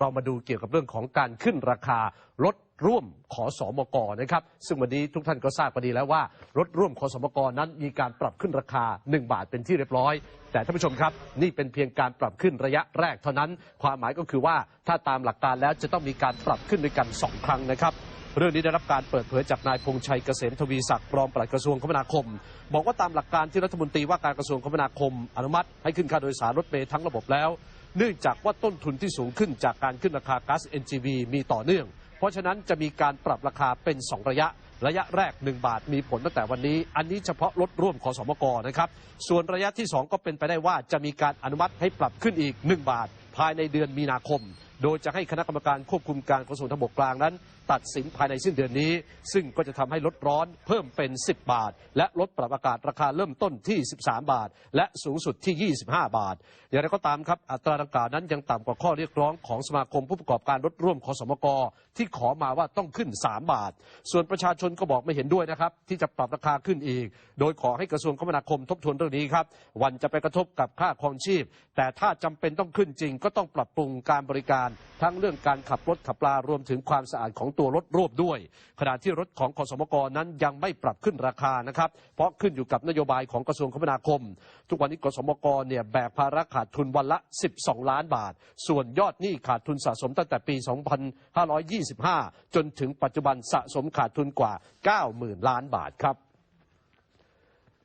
เรามาดูเกี่ยวกับเรื่องของการขึ้นราคารถร่วมขอสอมกนะครับ ซึ่งวันนี้ทุกท่านก็ทราบกันดีแล้วว่า รถร่วมขอสอมกนั้นมีการปรับขึ้นราคา 1 บาทเป็นที่เรียบร้อย แต่ท่านผู้ชมครับ นี่เป็นเพียงการปรับขึ้นระยะแรกเท่านั้น ความหมายก็คือว่าถ้าตามหลักการแล้วจะต้องมีการปรับขึ้นด้วยกัน 2 ครั้งนะครับเรื่องนี้ได้รับการเปิดเผยจากนายพงชัยเกษมทวีศักดิ์รองปลัดกระทรวงคมนาคม บอกว่าตามหลักการที่รัฐมนตรีว่าการกระทรวงคมนาคม อนุมัติให้ขึ้นค่าโดยสารรถเมล์ทั้งระบบแล้ว เนื่องจากว่าต้นทุนที่สูงขึ้นจากการขึ้นราคาก๊าซ NGV มีต่อเนื่อง เพราะฉะนั้นจะมีการปรับราคาเป็น 2 ระยะ ระยะแรก 1 บาทมีผลตั้งแต่วันนี้ อันนี้เฉพาะรถร่วมขอสมกนะครับ ส่วนระยะที่ 2 ก็เป็นไปได้ว่าจะมีการอนุมัติให้ปรับขึ้นอีก 1 บาท ภายในเดือนมีนาคม โดยจะให้คณะกรรมการควบคุมการขนส่งทางบกกลางนั้น ตัดสินภายในสิ้นเดือนนี้ ซึ่งก็จะทำให้ลดร้อนเพิ่มเป็น 10 บาท และลดปรับอากาศราคาเริ่มต้นที่ 13 บาท และสูงสุดที่ 25 บาท อย่างไรก็ตามครับอัตราดังกล่าวนั้นยังต่ำกว่าข้อเรียกร้องของสมาคมผู้ประกอบการรถร่วมขอสมกที่ขอมาว่าต้องขึ้น 3 บาท ส่วนประชาชนก็บอกไม่เห็นด้วยนะครับที่จะปรับราคาขึ้นอีก โดยขอให้กระทรวงคมนาคมทบทวนเรื่องนี้ครับวันจะไปกระทบกับค่าครองชีพ แต่ถ้าจำเป็นต้องขึ้นจริงก็ต้องปรับปรุงการบริการทั้งเรื่องการขับรถขับลารวมถึงความสะอาดของตัวรถร่วมด้วย ขณะที่รถของขสมกนั้นยังไม่ปรับขึ้นราคานะครับ เพราะขึ้นอยู่กับนโยบายของกระทรวงคมนาคม ทุกวันนี้กสมกเนี่ยแบกภาระขาดทุนวันละ 12 ล้านบาท ส่วนยอดหนี้ขาดทุนสะสมตั้งแต่ปี 2525 จนถึงปัจจุบันสะสมขาดทุนกว่า 90,000 ล้านบาทครับ